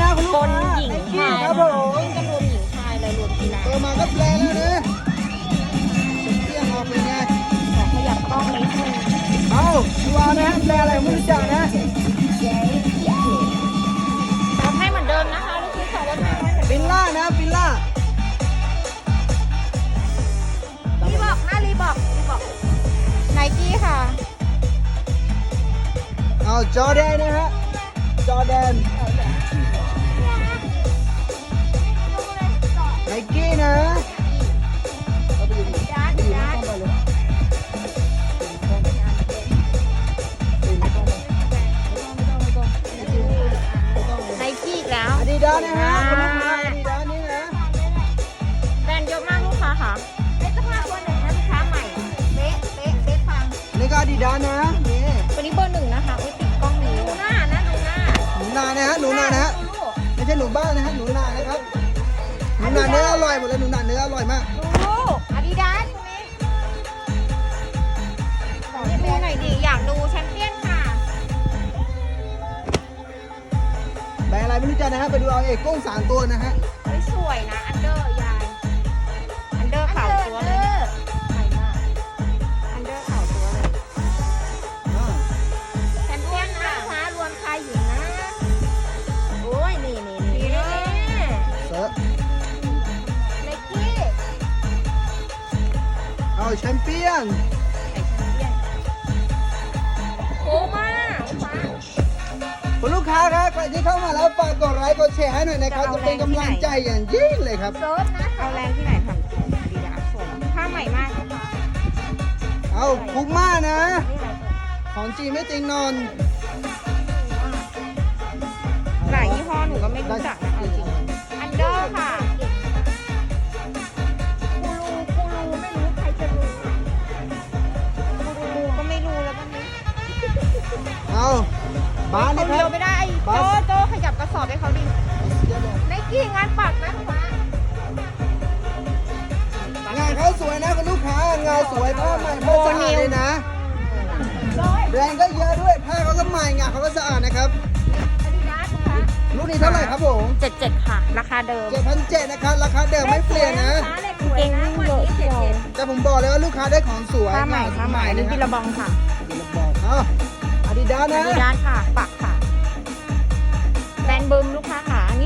นะคุณลูกคนค้าหญิงชายครับผมก็รวมหญิงชายเลยรวมกีฬาเปิดมาก็แปลแล้วนะเที่ยงออกเป็นไงขยับกล้องนิดนึงเอาดูเอานะแปลอะไรไม่รู้จักนะลดให้เหมือนเดิมนะคะลูกค้าขอลดให้ร้อยฟินล่านะฟินล่ารีบอกหน้ารีบอกรีบอกไนกี้ค่ะเอาจอแดนนะฮะจอแดน นะไนกี้อีกแล้วอาดิดานะฮะคุณลูกค้าอาดิดาสนี่นะแบรนด์เยอะมากลูกค้าค่ะเป็นสื้อผ้าตัวหนึ่งนะลูกค้าใหม่เป๊ะเป๊ะเป๊ะฟังนี่ก็อาดิดานะนี่ตัวนี้เบอร์หนึ่งนะคะอุ้ยติดกล้องนี้ดูหน้านะดูหน้าหนูนานะฮะหนูนานะฮะไม่ใช่หนูบ้านนะฮะหนูนานะครับ หนูนาเนื้ออร่อยหมดเลยหนูนาเนื้ออร่อยมากดูอาดิดาสตรงนี้ขอดูหน่อยดิ อยากดูแชมเปี้ยนค่ะ แบรนด์อะไรไม่รู้จักนะฮะไปดูเอาเอกกุ้งสามตัวนะฮะเฮ้ยสวยนะ อันเดอร์ แชมเปี้ยนไอแชมเปี้ยน โอ้มากลูกค้า คุณลูกค้าครับใครที่เข้ามาแล้วฝากกดไลค์กดแชร์ให้หน่อยนะครับ จะเป็นกำลังใจอย่างยิ่งเลยครับเซิร์ฟนะเอาแรงที่ไหนทำจริงอาดิดาสสวยผ้าใหม่มากลูกค้าเอาคุกม่านะ นี่อะไรเอ่ยของจริงไม่จริงนอน หลายยี่ห้อหนูก็ไม่รู้จักนะ อบให้เขาดิไนกี้งานปักนะคุณป้างานเขาสวยนะคุณลูกค้างานสวยผ้าใหม่ผ้าสะอาดเลยนะร้อยแบรนด์ก็เยอะด้วยผ้าเขาก็ใหม่งานเขาก็สะอาดนะครับอาดิดาสคุณป้าลูกนี้เท่าไหร่ครับผมเจ็ดเจ็ดค่ะ ราคาเดิม7,700นะครับราคาเดิมไม่เปลี่ยนนะเก่งเยอะเชียวแต่ผมบอกเลยว่าลูกค้าได้ของสวยผ้าใหม่งนผ้าใหม่นะนี่คบิลรับลาบองค่ะบิลลาบองเอาอาดิดาสอานะดิดาสค่ะ ปักค่ะ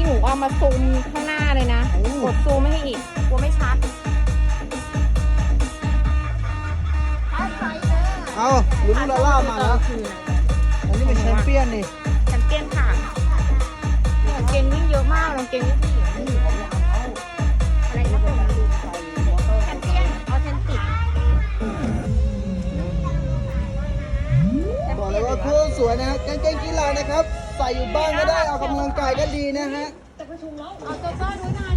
นนี้หนูเอามาซูมข้างหน้าเลยนะกดซูมไม่ให้อีกกลัวไม่ชัดเอาลุ้นลาล่ามาแล้วอันนี้เป็นแชมเปี้ยนนี่แชมเปี้ยนค่ะนี่กางเกงวิ่งเยอะมากกางเกงวิ่งผู้หญิงอะไรนะผมแชมเปี้ยนออเทนติกบอกเลยว่าโคตรสวยนะฮะกางเกงกีฬานะครับ ใส่อยู่บ้านก็ได้ออกกำลังกายก็ดีนะฮะเอาโจโจ้ด้วยหน่อย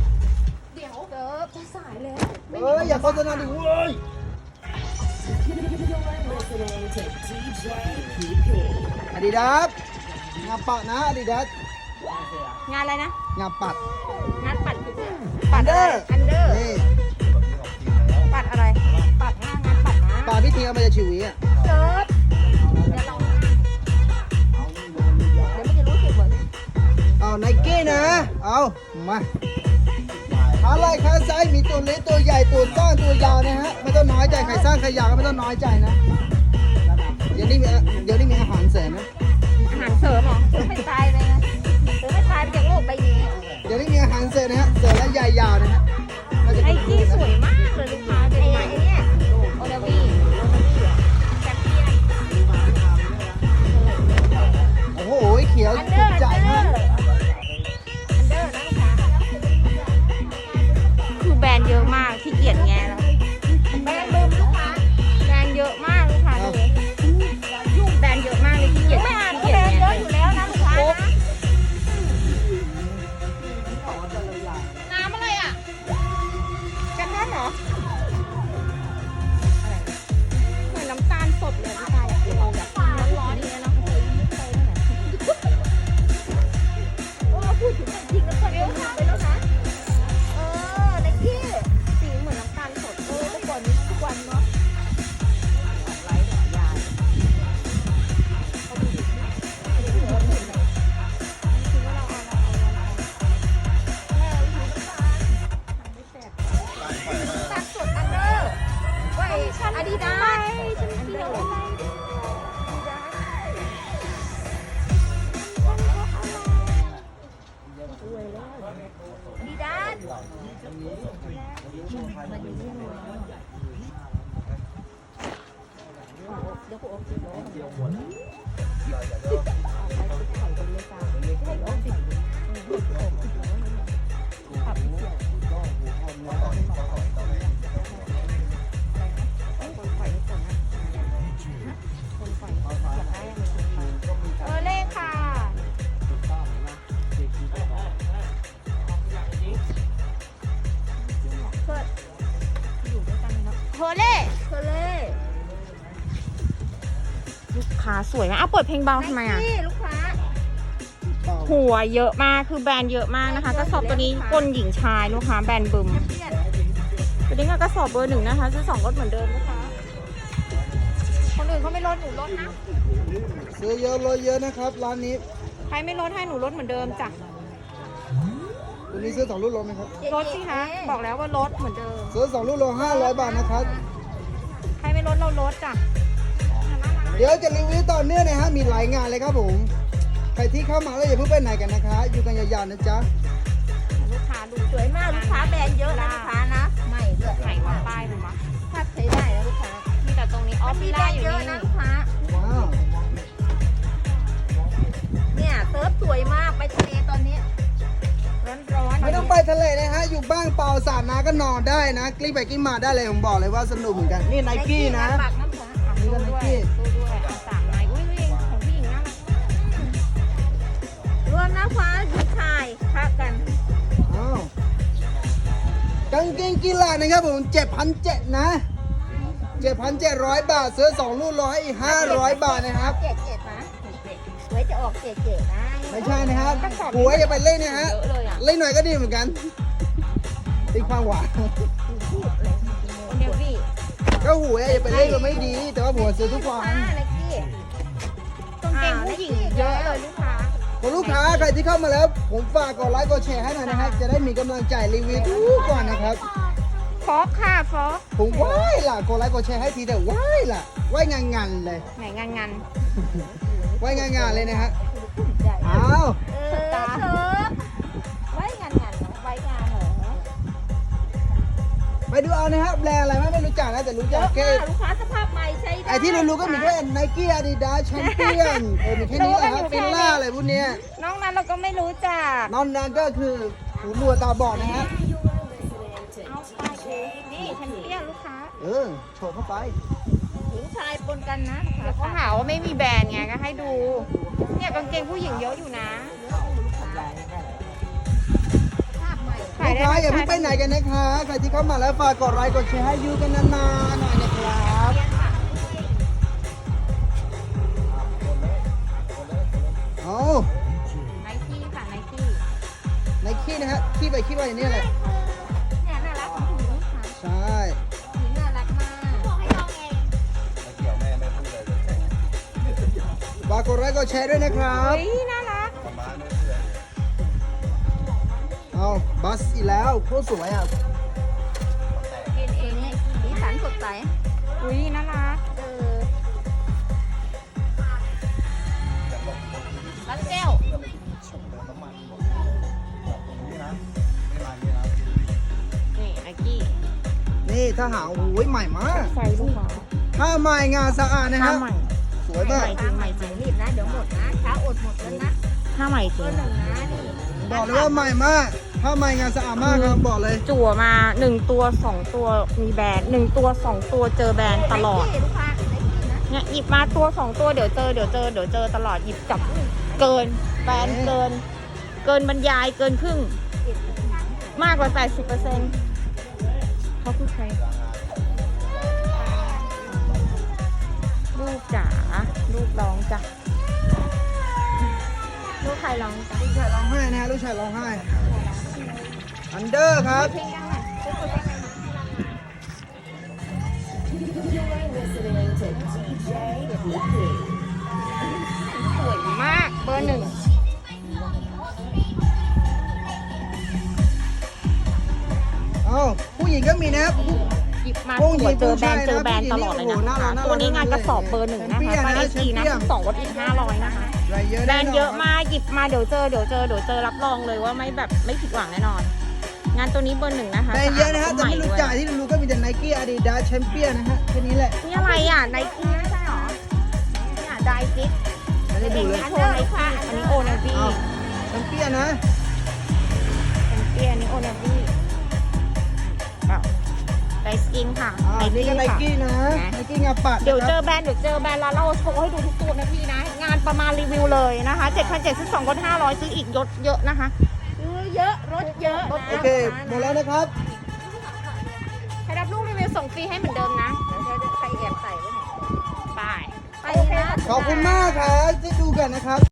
เดี๋ยวเดิฟจะสายแล้วเอออย่าโฆษณาดิเว้ยอาดิดาสงาปัดนะอาดิดาสงานอะไรนะงาปัดงานปัดคือปัดอะไรอันเดอร์นี่ปัดอะไร ปัดหน้างานปัดนะปลาพี่ทีเอามาจากชีวิตอะเซิร์ฟเดี๋ ไนกี้นะ เอามาขาไหล่ขาซ้ายมีตัวเล็กตัวใหญ่ตัวสั้นตัวยาวนะฮะไม่ต้องน้อยใจใครสร้างใครอยากก็ไม่ต้องน้อยใจนะเดี๋ยวนี้มีเดี๋ยวนี้มีอาหารเสริมนะอาหารเสริมเหรอเสริมให้ตายเลยนะเสริมให้ตายไปจากโลกใบนี้เดี๋ยวนี้มีอาหารเสริมนะฮะเสริมและใหญ่ยาว ดีด้านมันอยู่ที่นู่นเดี๋ยวกูออกสิบล้อเดี๋ยวหมดออกไปไข่กันเลยจ้าให้ออกสิบล้อขับเสียง สวยมากอ้าวเปิดเพลงเบาทำไมอะ นี่ลูกค้าเปล่าหัวเยอะมาก คือแบรนด์เยอะมากนะคะ กระสอบตัวนี้ก้นหญิงชายลูกค้าแบรนด์บึมแชมเปี้ยนตัวนี้ก็กระสอบเบอร์หนึ่งนะคะซื้อสองลดเหมือนเดิมลูกค้าคนอื่นเขาไม่ลดหนูลดนะ ซื้อเยอะลดเยอะนะครับร้านนี้ใครไม่ลดให้หนูลดเหมือนเดิมจ้ะวันนี้ซื้อสองลูกโลไหมครับลดสิคะ บอกแล้วว่าลดเหมือนเดิม ซื้อสองลูกโลห้าร้อยบาทนะครับ ใครไม่ลดเราลดจ้ะเดี๋ยวจะรีวิวต่อเนื่องนะฮะมีหลายงานเลยครับผมใครที่เข้ามาแล้วอย่าเพิ่งไปไหนกันนะคะ อยู่กันยาวๆนะจ๊ะลูกค้าดูสวยมากลูกค้าแบรนด์เยอะนะลูกค้านะใหม่ด้วยไหนวะป้ายมันวะถ้าใช้ได้นะลูกค้ามีแต่ตรงนี้ออฟมีฟิแบรล่านอด์ยู่เยอะนี่นะลูกค้าว้าวเนี่ยเซิร์ฟสวยมากไปทะเลตอนนี้ร้อนร้อนไม่ต้องไปทะเลนะฮะอยู่บ้านเปล่าสาดน้ำก็นอนได้นะกลิ้งไปกลิ้งมาได้เลยผมบอกเลยว่าสนุกเหมือนกันนี่ไนกี้นะปากน้ำ กงกีฬานะครับผมเจ็ดพันเจ็ดนะเจ็ดพันเจ็ดร้อยบาทซื้อสองลูกร้อยอีกห้าร้อยบาทนะครับเจ็ดเจ็ดนะไว้จะออกเจ็ดเจ็ดนะไม่ใช่นะครับหัวอย่าไปเล่นนะฮะเยอะเลยอะเล่นหน่อยก็ดีเหมือนกันตีความหวานคนเดียวพี่ก็หัวอย่าไปเล่นมันไม่ดี แต่ว่าหัวซื้อทุกวันอ่าไนกี้กางเกงผู้หญิงเยอะเลยลูกค้าคุณลูกค้าใครที่เข้ามาแล้ว ผมฝากกดไลค์กดแชร์ให้หน่อยนะครับจะได้มีกำลังใจรีวิวทุกวันนะครับ ฟอกค่ะฟอกผมว้ายล่ะกดไลค์กดแชร์ให้ทีแต่ว้ายล่ะว้ายงานงานๆเลยไหนงานงานว้ายงานงานๆเลยนะฮะใหญ่อ้าวเออเซิร์ฟไว้งานงานเหรอไว้งานเหรอไปดูเอานะครับแบรนด์อะไรไม่ไม่รู้จักนะแต่รู้เยจักอะแค่มากลูกค้าสภาพใหม่ใช้ได้ไอ้ที่รู้ๆก็มีแค่ไนกี้อาดิดาสแชมเปี้ยนเออมีแค่นี้แหละครับฟิลล่าอะไรพวกเนี้ยน้องนั้นเราก็ไม่รู้จักนอกนั้นก็คือหูหนวดตาบอดนะฮะ เออโชว์เข้าไปหญิงชายปนกันนะเดี๋ยวเขาหาว่าไม่มีแบรนด์ไงก็ให้ดู เนี่ยกางเกงผู้หญิงเยอะอยู่นะภาพใหม่ขายลูกได้ค้าอย่าเพิ่งไปไหนกันนะคะใครที่เข้ามาแล้วฝากกดไลค์กดแชร์ให้ยูกันนานๆหน่อยนะครับเอาไนกี้ค่ะไนกี้ในขี้นะฮะขี้ไปขี้ไปอย่างนี้แหละเนี่ยน่ารักของผู้หญิงค่ะใช่ากกดไลค์กดแชร์ด้วยนะครับ เฮ้ยน่ารัก เอาบัสอีกแล้วโคตรสวยอะ กินเองเนี่ยสีสันสดใส อุ้ยน่ารัก เออร้านแก้ว นี่ไนกี้นี่ถ้าหาโอ้ยใหม่มาก ใส่ลูกค้าถ้าใหม่งานสะอาดนะผ้าฮะใหม่สวยมากทางใหม่ใหม่รีบ นะ เดี๋ยวหมดนะเช้าอดหมดแล้วนะผ้าใหม่จเบริองร์หนึ่งนะนี่บอกเลยว่าใหม่มากถ้าใหม่งานสะอาดมากครับบอกเลยจั่วมาหนึ่งตัวสองตัวมีแบรนด์หนึ่งตัวสองตัวเจอแบรนด์ตลอด ไนกี้ลูกค้าไนกี้นะเนี่ยหยิบมาตัวสองตัวเดี๋ยวเจอเดี๋ยวเจอเดี๋ยวเจอตลอดหยิบจับเกินแบรนด์เกิน เกินบรรยายเกินครึ่ง มากกว่า 80เปอร์เซ็นต์เขาคือใครลูกจ๋าลูกร้องจ้ะ ลูกใครร้องจ้ะลูกชายร้องไห้นะฮะลูกชายร้องไห้อันเดอร์ครับเพลงยังไงสวยมากเบอร์หนึ่งเอ้าผู้หญิงก็มีนะครับห ยิบมาพวกหญิสวยงเจอแบรนด์ผู้ชายนะเจอแบรนด์ตลอดเลยนะผู้หญิงนี่โอ้โหน่ารักน่ารักตัวนี้งานกระสอบเบอร์หนึ่งนะคะแชมเปี้ยนไซนะส์จีนะแชมเปี้ยนสองลดอีกห้าร้อยนะคะรายเยอะแบรแน่นนด์อนเยอะมากหยิบมาเดี๋ยวเจอเดี๋ยวเจอเดี๋ยวเจอรับรองเลยว่าไม่แบบไม่ผิดหวังแน่นอน งานตัวนี้เบอร์หนึ่งนะคะแบรนด์เยอะนะฮะสแต่อาดไม่รู้จักใหม่ที่รู้ๆก็มีแต่ไนกี้อาดิดาสแชมเปี้ยนนะฮะแค่นี้แหละด้วยนี่อะไรอะไนกี้ไม่ใช่หรอเนี่ยไดฟิตไม่ได้ดูเลยโชว์ไนกี้อันนี้โอเนวี่อ้าวแชมเปี้ยนนะเป็นเปียอันนี้โอเนวี่ไดสกินค่ะอ่านี่ก็ไนค่ะ กี้นะไนกี้งาปัดเดี๋ยวเจนะอแบรนด์เดี๋ยวเจอแบรนด์แล้วเราโชว์ให้ดูทุกตัวนะพี่นะ งานประมาณรีวิวเลยนะคะ7,700ซื้อ2ลด500 ซื้ออีกยศเยอะนะคะซื้อเยอะรถเยอะนะโอเคหมดแล้วนะครับใครรับลูกรีวิวส่งฟรีให้เหมือนเดิมนะเดี๋ยวเดี๋ยวใครแอบใส่ไว้เนี่ยไป ไปนะ ขอบคุณมากครับที่